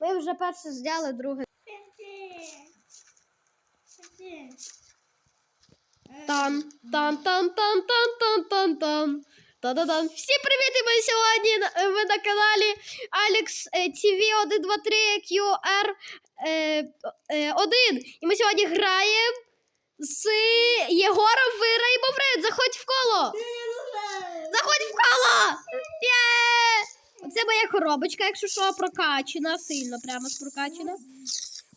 Ми вже перше зняли, друге. Тан, тан, тан, тан, тан, тан, тан, тан. Та-да-дан. Всім привіт! І ми сьогодні ви на каналі Alex TV 123 QR 1. І ми сьогодні граємо з Єгором в Rainbow Friends. Заходь в коло! Заходь в коло! Є! Оце моя коробочка, якщо що, прокачена, сильно прямо ж прокачена.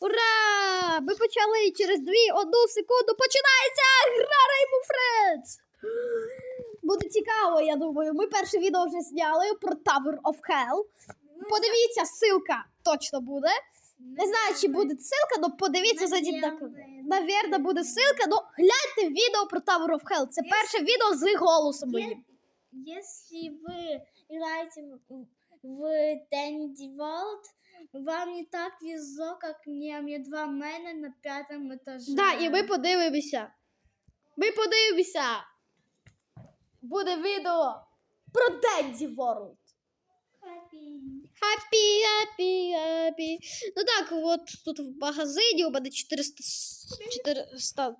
Ура! Ми почали через дві одну секунду. Починається гра Rainbow Friends! Буде цікаво, я думаю. Ми перше відео вже зняли про Tower of Hell. Подивіться, ссылка точно буде. Не знаю, чи буде ссылка, але подивіться за Навірно, буде ссылка, але гляньте відео про Tower of Hell. Це перше відео з голосом моїм. Если вы играете в, Dandy вам не так везло, как мне. У два мэна на пятом этаже. Да, і ми подивимося. Ми подивимося. Буде відео про Денді World. Happy, happy, happy. Ну так, от тут в магазині у мене 400. 400.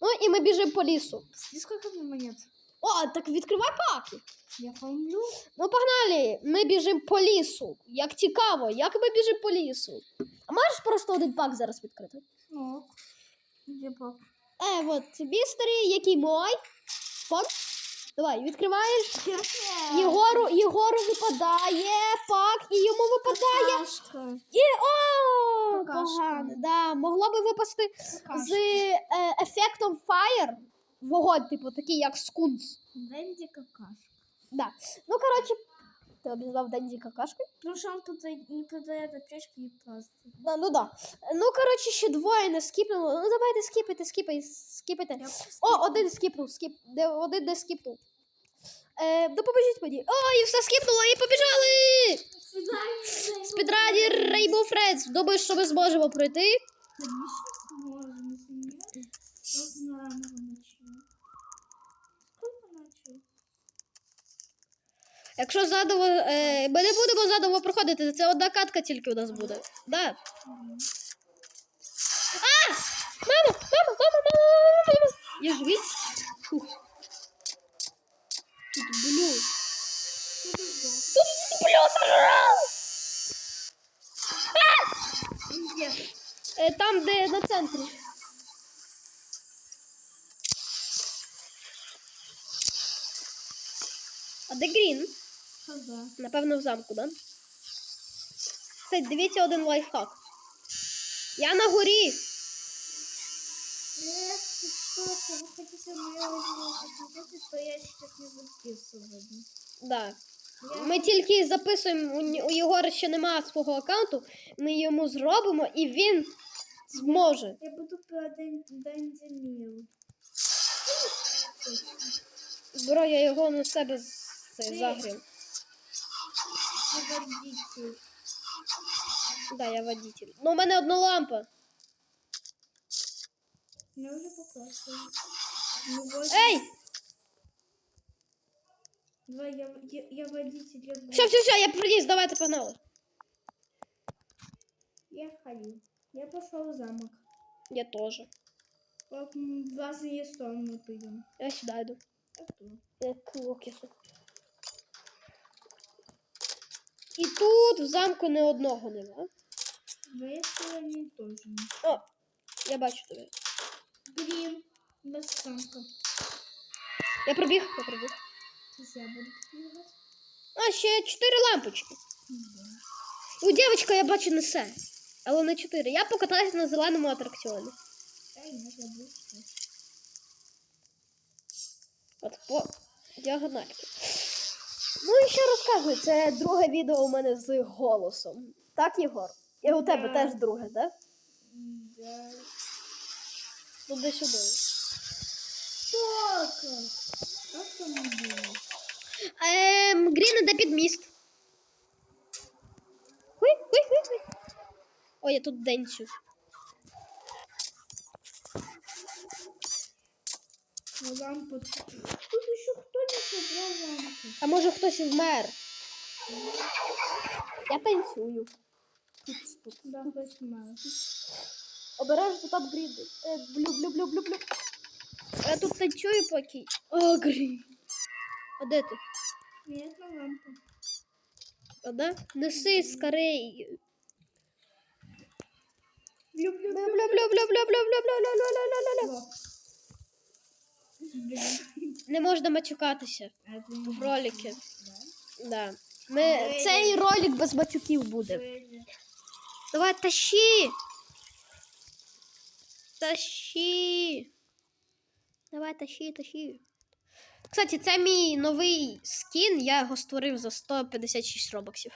Ну і ми біжимо по лісу. И сколько монет? О, так відкривай паки. Я помню. Ну, погнали, ми біжимо по лісу. Як цікаво, як ми біжимо по лісу. А можеш просто один пак зараз відкрити? Ну, где пап? Е, от містері, який мой. Пак. Давай, відкриваєш. Єгору, Єгору випадає пак, і йому випадає. Какашка. І о, Какашка. погано. Да, могло би випасти з е, ефектом Fire. Вогонь, типу, такий, як скунс. Дэнди какашка. Да. Ну, коротше, ти обізвав Денді какашкою? Потому что он тут не продает аптечки и пластик. Да, ну да. Ну, коротше, ще двоє не скіпнуло. Ну, давайте скіпайте, скіпайте, скіпайте. О, один скіпнув, скіп. Де, один не скіпнув. Е, допоможіть мені. О, і все скіпнуло, і побіжали! Спідраді Rainbow Friends. Думаю, що ми зможемо пройти. Конечно, сможем, если нет. Якщо заново. Е, ми не будемо заново проходити, це одна катка тільки у нас буде. Да. А! Мамо! Мамо! Мамо! Мамо! Мамо! Я живий? Тут блю. Тут блю сожрав! Где? Е, Там, де на центрі. А де Грін? Что за? Напевно, в замку, да? Кстати, дивіться один лайфхак. Я на горі. Если что-то вы хотите мое посмотреть, то я сейчас не записываю. Да. Я- Ми тільки записуємо, у, Ні- у Єгора ще немає свого аккаунту, ми йому зробимо і він зможе. Я буду про Дэнди Мил. Бро, я його на себе з- цей, загрів. Водитель. Да, я водитель. Ну, у мене одна лампа. Я уже показываю. Ну вот. Ей! Давай, я, я, я водитель. Я, Все, все, все, я приніс, давайте погнали. я ходил. Я пошел в замок. Я теж. Вот, м, В разные стороны пойдем. Я сюди йду. А то. Я к Локісу. І тут в замку не одного нема. В этой стороне О, я бачу тебе. Блин, без замка. Я пробіг, я пробіг. Я буду. А, ще чотири лампочки. У дівчинка я бачу несе. Але не чотири. Я покатаюся на зеленому атракціоні. От по діагональки. Ну і ще розказую, це друге відео у мене з голосом. Так, Єгор? І у тебе Да. теж друге, так? Да. Ну, де сюди. Сколько? Как там было? Ем, Грін іде під міст. Ой, ой, ой, ой. Ой, я тут денцю. Лампу. Тут еще кто не собрал лампу? А може хтось вмер? Я танцюю. Да, точно мало. Обережно там гріди. Е, блю, блю, блю, блю, блю. Я тут танцюю поки. О, грі. А де ти? Нет, на лампу. А де? Неси скорей. Блю, блю, блю, блю, блю, блю, блю, блю, блю, блю, блю, блю, блю, блю. Не можна матюкатися в ролики. Да. Ми... Цей ролик без матюків буде. Давай тащи. Тащи. Давай тащи, тащи. Кстати, це мій новий скін, я його створив за 156 робоксів.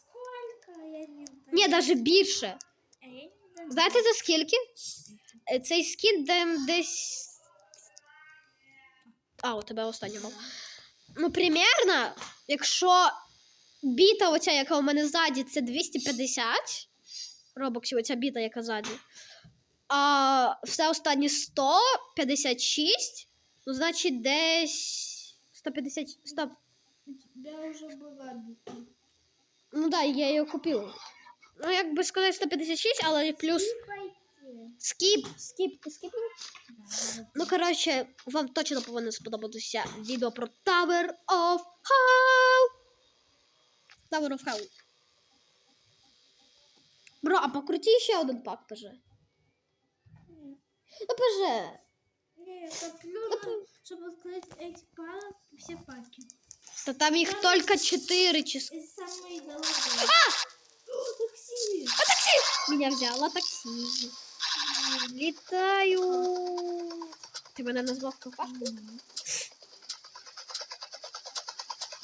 Сколько? Я не Ні, навіть більше. Знаєте за скільки? Е, Цей скін де- десь. А, у тебе останній був. Ну, примерно, якщо біта, оця, яка у мене ззаді, це 250 робоксів, оця біта, яка ззаді. А все останнє 156, ну, значить, десь 150. 100, У тебя уже была бита. ну да, я її купила. Ну, як би сказати, 156, але плюс. скіп. Скіп, ти скіпнув? Да. Ну, коротше, вам точно повинно сподобатися відео про Tower of Hell. Tower of Hell. Бро, а покрути ще один пак, поже. Ну, поже. Не, я коплю, на- чтобы открыть эти пары, все паки. Та там їх тільки 4 чи... с- И самые дорогие. А! Такси! Меня взяла таксі. Літаю. Ти мене назвав какашкою?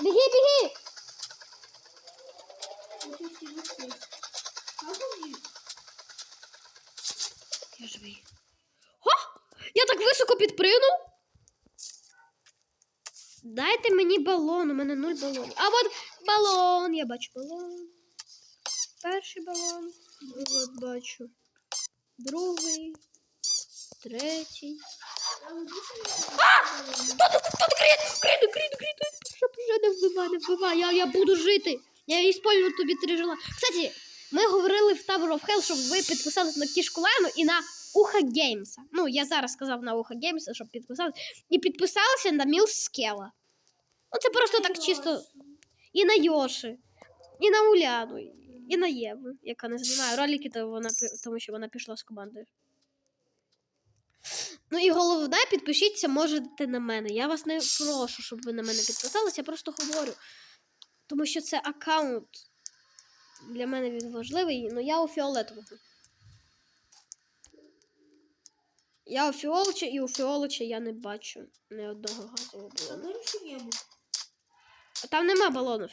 Біги, біги! Я живий. О! Я так високо підпригнув. Дайте мені балон, у мене нуль балонів. А от балон, я бачу балон. Перший балон. От бачу. Другий. Третій. А? Хто тут? Хто. Щоб вже не вбивай, не вбивай. Я, я буду жити. Я ісполю тобі три жила. Кстати, ми говорили в Tower of Hell, щоб ви підписались на кішку Лену і на Уха Геймса. Ну, я зараз сказав на Уха Геймса, щоб підписались. І підписалися на Мілс Скела. Ну, це просто так чисто. І на Йоши, і на Уляну, і на Єву, яка не знімає ролики, то вона, тому що вона пішла з командою. Ну і головне, підпишіться можете на мене. Я вас не прошу, щоб ви на мене підписалися, я просто говорю. Тому що це аккаунт для мене він важливий, ну я у фіолетового. Я у фіолоча і у фіолоча я не бачу ні одного газового балону. там нема балонів.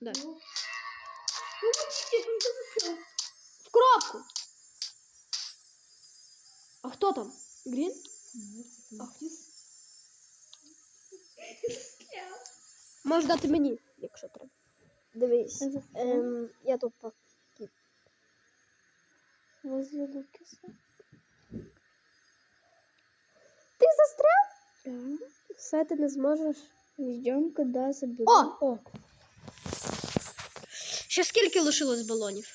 Да. В коробку. А хто там? Грін? Ты застрял. Можеш дати мені, якщо треба. Дивись. Ем, я тут по. Возле Лукаса. Ти застряв? Все ти не зможеш. Ждем, когда заберу. О! О! Ще скільки лишилось балонів?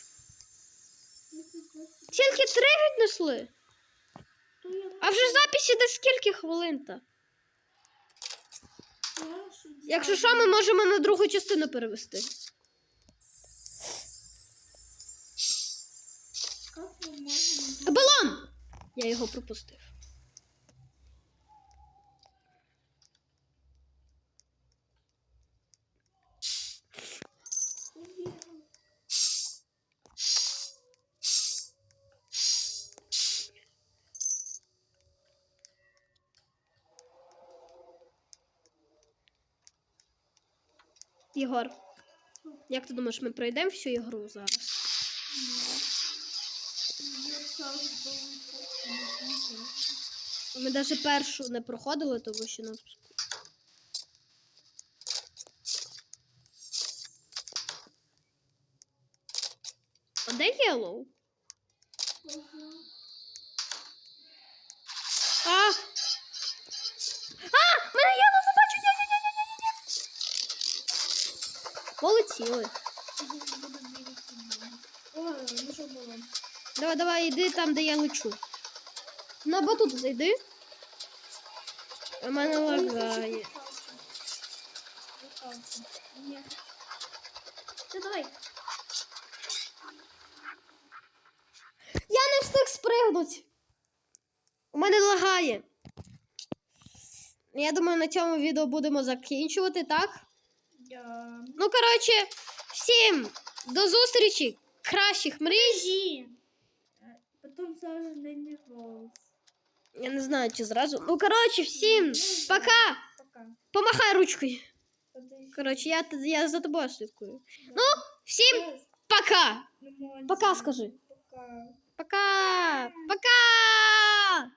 Тільки три віднесли. А вже записі десь скільки хвилин то Якщо що, ми можемо на другу частину перевести. Балон! Я його пропустив. Єгор, як ти думаєш, ми пройдемо всю ігру зараз? Ми навіть першу не проходили, тому що нам. А де Єлоу? А! Полетіли. Давай, давай, йди там, де я лечу. На батут зайди. У мене лагає. Все, давай. Я не встиг спригнути. У мене лагає. Я думаю, на цьому відео будемо закінчувати, так? Да. Ну, коротше, всім до зустрічі! Кращих мрій! Подожди. Э, Потом сразу на него. Я не знаю, чи зразу. Ну, коротше, всім пока! Пока. Помахай ручкою. Подожди. Коротше, я, я за тобою слідкую. Ну, всім Yes. пока! Ну, молодец. Пока скажи. Пока. Пока! Пока!